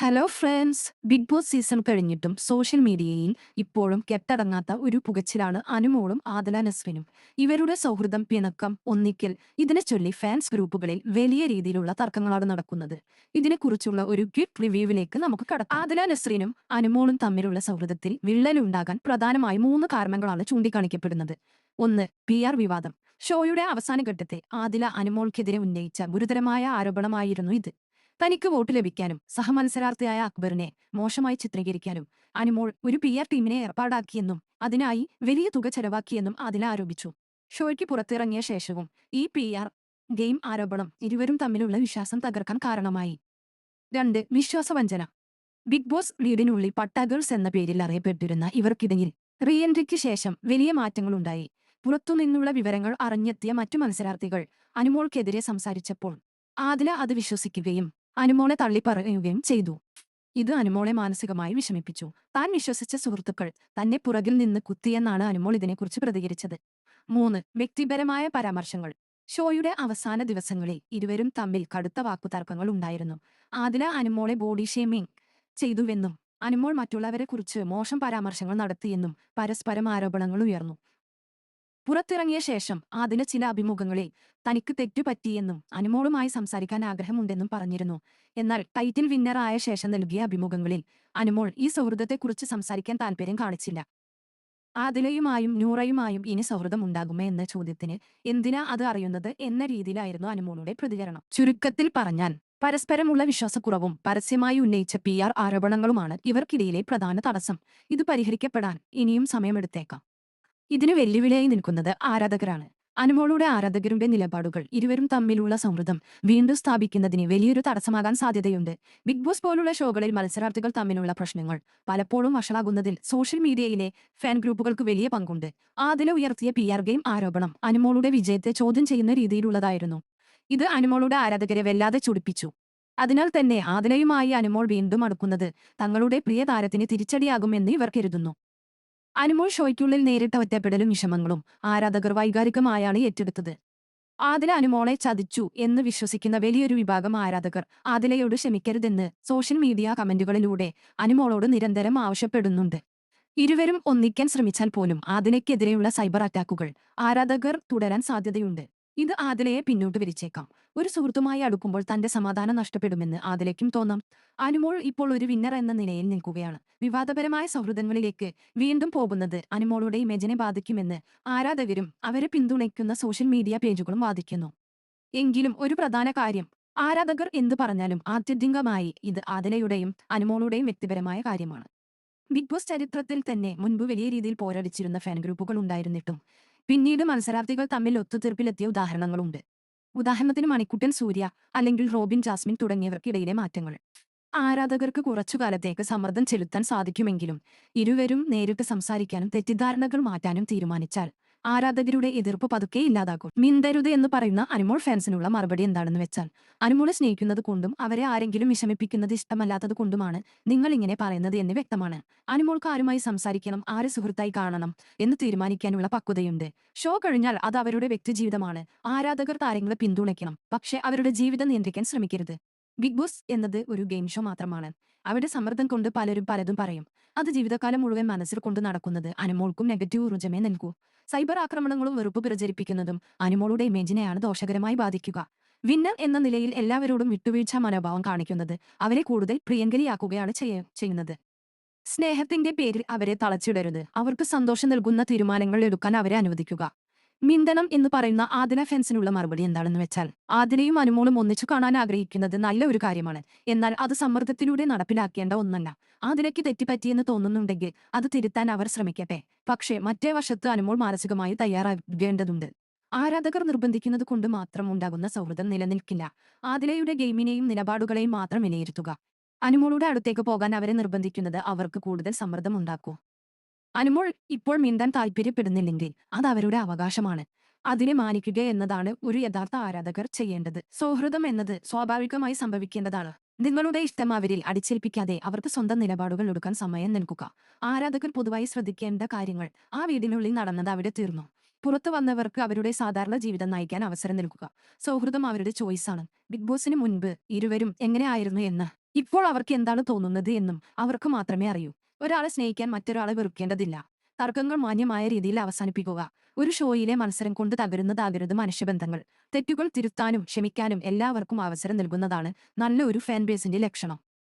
Hello friends Bigg Boss season കഴിഞ്ഞിട്ടും social മീഡിയയിൽ ഇപ്പോഴും കെട്ടടങ്ങാത്ത ഒരു പുകച്ചിലാണ് അനുമോളും ആദല നസ്വിനും. ഇവരുടെ സൗഹൃദം പിണക്കം ഒന്നിക്കൽ ഇതിനെ ചൊല്ലി ഫാൻസ് ഗ്രൂപ്പുകളിൽ വലിയ രീതിയിലുള്ള തർക്കങ്ങളാണ് നടക്കുന്നത്. ഇതിനെക്കുറിച്ചുള്ള ഒരു ക്വിക്ക് റിവ്യൂവിലേക്ക് നമുക്ക് കടക്കാം. ആദല നസ്രിനും അനുമോളും തമ്മിലുള്ള സൗഹൃദത്തിൽ വിള്ളലുണ്ടാകാൻ പ്രധാനമായും മൂന്ന് കാരണങ്ങളാണ് ചൂണ്ടിക്കാണിക്കപ്പെടുന്നത്. ഒന്ന് പി ആർ വിവാദം. ഷോയുടെ അവസാന ഘട്ടത്തെ ആദില അനുമോൾക്കെതിരെ ഉന്നയിച്ച ഗുരുതരമായ ആരോപണമായിരുന്നു ഇത്. തനിക്ക് വോട്ട് ലഭിക്കാനും സഹമത്സരാർത്ഥിയായ അക്ബറിനെ മോശമായി ചിത്രീകരിക്കാനും അനുമോൾ ഒരു പി ആർ ടീമിനെ ഏർപ്പാടാക്കിയെന്നും അതിനായി വലിയ തുക ചെലവാക്കിയെന്നും അതിൽ ആരോപിച്ചു. ഷോയ്ക്ക് പുറത്തിറങ്ങിയ ശേഷവും ഈ പി ആർ ഗെയിം ആരോപണം ഇരുവരും തമ്മിലുള്ള വിശ്വാസം തകർക്കാൻ കാരണമായി. രണ്ട് വിശ്വാസവഞ്ചന. ബിഗ് ബോസ് ലീഡിനുള്ളിൽ പട്ടാഗേൾസ് എന്ന പേരിൽ അറിയപ്പെട്ടിരുന്ന ഇവർക്കിടയിൽ റീ എൻട്രിക്ക് ശേഷം വലിയ മാറ്റങ്ങളുണ്ടായി. പുറത്തുനിന്നുള്ള വിവരങ്ങൾ അറിഞ്ഞെത്തിയ മറ്റു മത്സരാർത്ഥികൾ അനുമോൾക്കെതിരെ സംസാരിച്ചപ്പോൾ ആദില അത് വിശ്വസിക്കുകയും അനുമോളെ തള്ളിപ്പറയുകയും ചെയ്തു. ഇത് അനുമോളെ മാനസികമായി വിഷമിപ്പിച്ചു. താൻ വിശ്വസിച്ച സുഹൃത്തുക്കൾ തന്നെ പുറകിൽ നിന്ന് കുത്തിയെന്നാണ് അനുമോൾ ഇതിനെക്കുറിച്ച് പ്രതികരിച്ചത്. മൂന്ന് വ്യക്തിപരമായ പരാമർശങ്ങൾ. ഷോയുടെ അവസാന ദിവസങ്ങളിൽ ഇരുവരും തമ്മിൽ കടുത്ത വാക്കുതർക്കങ്ങൾ ഉണ്ടായിരുന്നു. ആദില അനുമോളെ ബോഡി ഷേമിംഗ് ചെയ്തുവെന്നും അനുമോൾ മറ്റുള്ളവരെക്കുറിച്ച് മോശം പരാമർശങ്ങൾ നടത്തിയെന്നും പരസ്പരം ആരോപണങ്ങൾ ഉയർന്നു. പുറത്തിറങ്ങിയ ശേഷം അതിന് ചില അഭിമുഖങ്ങളിൽ തനിക്ക് തെറ്റുപറ്റിയെന്നും അനുമോളുമായി സംസാരിക്കാൻ ആഗ്രഹമുണ്ടെന്നും പറഞ്ഞിരുന്നു. എന്നാൽ ടൈറ്റിൽ വിന്നറായ ശേഷം നൽകിയ അഭിമുഖങ്ങളിൽ അനുമോൾ ഈ സൗഹൃദത്തെക്കുറിച്ച് സംസാരിക്കാൻ താൽപര്യം കാണിച്ചില്ല. ആദിലയുമായും നൂറയുമായും ഇനി സൗഹൃദം ഉണ്ടാകുമേ എന്ന ചോദ്യത്തിന് എന്തിനാ അത് അറിയുന്നത് എന്ന രീതിയിലായിരുന്നു അനുമോളുടെ പ്രതികരണം. ചുരുക്കത്തിൽ പറഞ്ഞാൽ പരസ്പരമുള്ള വിശ്വാസക്കുറവും പരസ്യമായി ഉന്നയിച്ച പി ആരോപണങ്ങളുമാണ് ഇവർക്കിടയിലെ പ്രധാന തടസ്സം. ഇത് പരിഹരിക്കപ്പെടാൻ ഇനിയും സമയമെടുത്തേക്കാം. ഇതിന് വെല്ലുവിളിയായി നിൽക്കുന്നത് ആരാധകരാണ്. അനുമോളുടെ ആരാധകരുടെ നിലപാടുകൾ ഇരുവരും തമ്മിലുള്ള സൗഹൃദം വീണ്ടും സ്ഥാപിക്കുന്നതിന് വലിയൊരു തടസ്സമാകാൻ സാധ്യതയുണ്ട്. ബിഗ് ബോസ് പോലുള്ള ഷോകളിൽ മത്സരാർത്ഥികൾ തമ്മിലുള്ള പ്രശ്നങ്ങൾ പലപ്പോഴും വഷളാകുന്നതിൽ സോഷ്യൽ മീഡിയയിലെ ഫാൻ ഗ്രൂപ്പുകൾക്ക് വലിയ പങ്കുണ്ട്. ആദില ഉയർത്തിയ പി ആർ ഗെയിം ആരോപണം അനുമോളുടെ വിജയത്തെ ചോദ്യം ചെയ്യുന്ന രീതിയിലുള്ളതായിരുന്നു. ഇത് അനുമോളുടെ ആരാധകരെ വല്ലാതെ ചുടിപ്പിച്ചു. അതിനാൽ തന്നെ ആദിലയുമായി അനുമോൾ വീണ്ടും അടുക്കുന്നത് തങ്ങളുടെ പ്രിയ താരത്തിന് തിരിച്ചടിയാകുമെന്ന് ഇവർ കരുതുന്നു. അനുമോൾ ഷോയ്ക്കുള്ളിൽ നേരിട്ട ഒറ്റപ്പെടലും വിഷമങ്ങളും ആരാധകർ വൈകാരികമായാണ് ഏറ്റെടുത്തത്. ആദില അനുമോളെ ചതിച്ചു എന്ന് വിശ്വസിക്കുന്ന വലിയൊരു വിഭാഗം ആരാധകർ ആദിലയോട് ക്ഷമിക്കരുതെന്ന് സോഷ്യൽ മീഡിയ കമന്റുകളിലൂടെ അനുമോളോട് നിരന്തരം ആവശ്യപ്പെടുന്നുണ്ട്. ഇരുവരും ഒന്നിക്കാൻ ശ്രമിച്ചാൽ പോലും ആദിലയ്ക്കെതിരെയുള്ള സൈബർ അറ്റാക്കുകൾ ആരാധകർ തുടരാൻ സാധ്യതയുണ്ട്. ഇത് ആദിലയെ പിന്നോട്ട് വിരിച്ചേക്കാം. ഒരു സുഹൃത്തുമായി അടുക്കുമ്പോൾ തന്റെ സമാധാനം നഷ്ടപ്പെടുമെന്ന് ആദിലയ്ക്കും തോന്നാം. അനുമോൾ ഇപ്പോൾ ഒരു വിന്നർ എന്ന നിലയിൽ നിൽക്കുകയാണ്. വിവാദപരമായ സൗഹൃദങ്ങളിലേക്ക് വീണ്ടും പോകുന്നത് അനുമോളുടെ ഇമേജിനെ ബാധിക്കുമെന്ന് ആരാധകരും അവരെ പിന്തുണയ്ക്കുന്ന സോഷ്യൽ മീഡിയ പേജുകളും വാദിക്കുന്നു. എങ്കിലും ഒരു പ്രധാന കാര്യം ആരാധകർ എന്തു പറഞ്ഞാലും ആത്യന്തികമായി ഇത് ആദിലയുടെയും അനുമോളുടെയും വ്യക്തിപരമായ കാര്യമാണ്. ബിഗ് ബോസ് ചരിത്രത്തിൽ തന്നെ മുൻപ് വലിയ രീതിയിൽ പോരടിച്ചിരുന്ന ഫാൻ ഗ്രൂപ്പുകൾ ഉണ്ടായിരുന്നിട്ടും പിന്നീട് മത്സരാർത്ഥികൾ തമ്മിൽ ഒത്തുതീർപ്പിലെത്തിയ ഉദാഹരണങ്ങളുണ്ട്. ഉദാഹരണത്തിന് മണിക്കുട്ടൻ സൂര്യ അല്ലെങ്കിൽ റോബിൻ ജാസ്മിൻ തുടങ്ങിയവർക്കിടയിലെ മാറ്റങ്ങൾ. ആരാധകർക്ക് കുറച്ചുകാലത്തേക്ക് സമ്മർദ്ദം ചെലുത്താൻ സാധിക്കുമെങ്കിലും ഇരുവരും നേരിട്ട് സംസാരിക്കാനും തെറ്റിദ്ധാരണകൾ മാറ്റാനും തീരുമാനിച്ചാൽ ആരാധകരുടെ എതിർപ്പ് പതുക്കെ ഇല്ലാതാക്കും. മിന്തരുത് എന്ന് പറയുന്ന അനുമോൾ ഫാൻസിനുള്ള മറുപടി എന്താണെന്ന് വെച്ചാൽ അനുമോളെ സ്നേഹിക്കുന്നത് കൊണ്ടും അവരെ ആരെങ്കിലും വിഷമിപ്പിക്കുന്നത് ഇഷ്ടമല്ലാത്തത് കൊണ്ടുമാണ് നിങ്ങൾ ഇങ്ങനെ പറയുന്നത് എന്ന് വ്യക്തമാണ്. അനുമോൾക്ക് ആരുമായി സംസാരിക്കണം ആരെ സുഹൃത്തായി കാണണം എന്ന് തീരുമാനിക്കാനുള്ള പക്വതയുണ്ട്. ഷോ കഴിഞ്ഞാൽ അത് അവരുടെ വ്യക്തിജീവിതമാണ്. ആരാധകർ താരങ്ങളെ പിന്തുണയ്ക്കണം പക്ഷേ അവരുടെ ജീവിതം നിയന്ത്രിക്കാൻ ശ്രമിക്കരുത്. ബിഗ് ബോസ് എന്നത് ഒരു ഗെയിം ഷോ മാത്രമാണ്. അവിടെ സമ്മർദ്ദം കൊണ്ട് പലരും പലതും പറയും. അത് ജീവിതകാലം മുഴുവൻ മനസ്സിൽ കൊണ്ട് നടക്കുന്നത് അനുമോൾക്കും നെഗറ്റീവ് ഊർജമേ നൽകൂ. സൈബർ ആക്രമണങ്ങളും വെറുപ്പ് പ്രചരിപ്പിക്കുന്നതും അനുമോളുടെ ഇമേജിനെയാണ് ദോഷകരമായി ബാധിക്കുക. വിന്നർ എന്ന നിലയിൽ എല്ലാവരോടും വിട്ടുവീഴ്ച മനോഭാവം കാണിക്കുന്നത് അവരെ കൂടുതൽ പ്രിയങ്കരിയാക്കുകയാണ് ചെയ്യ- ചെയ്യുന്നത്. സ്നേഹത്തിന്റെ പേരിൽ അവരെ തളച്ചിടരുത്. അവർക്ക് സന്തോഷം നൽകുന്ന തീരുമാനങ്ങൾ എടുക്കാൻ അവരെ അനുവദിക്കുക. മിന്തണം എന്ന് പറയുന്ന ആദിന ഫെൻസിനുള്ള മറുപടി എന്താണെന്ന് വെച്ചാൽ ആദിനയും അനുമോളും ഒന്നിച്ചു കാണാൻ ആഗ്രഹിക്കുന്നത് നല്ല ഒരു കാര്യമാണ്. എന്നാൽ അത് സമ്മർദ്ദത്തിലൂടെ നടപ്പിലാക്കേണ്ട ഒന്നല്ല. ആദിലയ്ക്ക് തെറ്റിപ്പറ്റിയെന്ന് തോന്നുന്നുണ്ടെങ്കിൽ അത് തിരുത്താൻ അവർ ശ്രമിക്കട്ടെ. പക്ഷേ മറ്റേ വശത്ത് അനുമോൾ മാനസികമായി തയ്യാറാകേണ്ടതുണ്ട് ആരാധകർ നിർബന്ധിക്കുന്നത് കൊണ്ട് മാത്രം ഉണ്ടാകുന്ന സൗഹൃദം നിലനിൽക്കില്ല. ആദിലയുടെ ഗെയിമിനെയും നിലപാടുകളെയും മാത്രം വിലയിരുത്തുക. അനുമോളുടെ അടുത്തേക്ക് പോകാൻ അവരെ നിർബന്ധിക്കുന്നത് അവർക്ക് കൂടുതൽ സമ്മർദ്ദം ഉണ്ടാക്കൂ. അനുമോൾ ഇപ്പോൾ മിണ്ടാൻ താല്പര്യപ്പെടുന്നില്ലെങ്കിൽ അത് അവരുടെ അവകാശമാണ്. അതിനെ മാനിക്കുക എന്നതാണ് ഒരു യഥാർത്ഥ ആരാധകർ ചെയ്യേണ്ടത്. സൗഹൃദം എന്നത് സ്വാഭാവികമായി സംഭവിക്കേണ്ടതാണ്. നിങ്ങളുടെ ഇഷ്ടം അവരിൽ അടിച്ചേൽപ്പിക്കാതെ അവർക്ക് സ്വന്തം നിലപാടുകൾ എടുക്കാൻ സമയം നൽകുക. ആരാധകർ പൊതുവായി ശ്രദ്ധിക്കേണ്ട കാര്യങ്ങൾ ആ വീടിനുള്ളിൽ നടന്നത് അവിടെ തീർന്നു. പുറത്തു വന്നവർക്ക് അവരുടെ സാധാരണ ജീവിതം നയിക്കാൻ അവസരം നൽകുക. സൗഹൃദം അവരുടെ ചോയ്സാണ് ബിഗ് ബോസിന് മുൻപ് ഇരുവരും എങ്ങനെയായിരുന്നു എന്ന്. ഇപ്പോൾ അവർക്ക് എന്താണ് തോന്നുന്നത് എന്നും അവർക്ക് മാത്രമേ അറിയൂ. ഒരാളെ സ്നേഹിക്കാൻ മറ്റൊരാളെ വെറുക്കേണ്ടതില്ല. തർക്കങ്ങൾ മാന്യമായ രീതിയിൽ അവസാനിപ്പിക്കുക. ഒരു ഷോയിലെ മത്സരം കൊണ്ട് തകരുന്നതാകരുത് മനുഷ്യബന്ധങ്ങൾ. തെറ്റുകൾ തിരുത്താനും ക്ഷമിക്കാനും എല്ലാവർക്കും അവസരം നൽകുന്നതാണ് നല്ല ഒരു ഫാൻ ബേസിന്റെ ലക്ഷണം.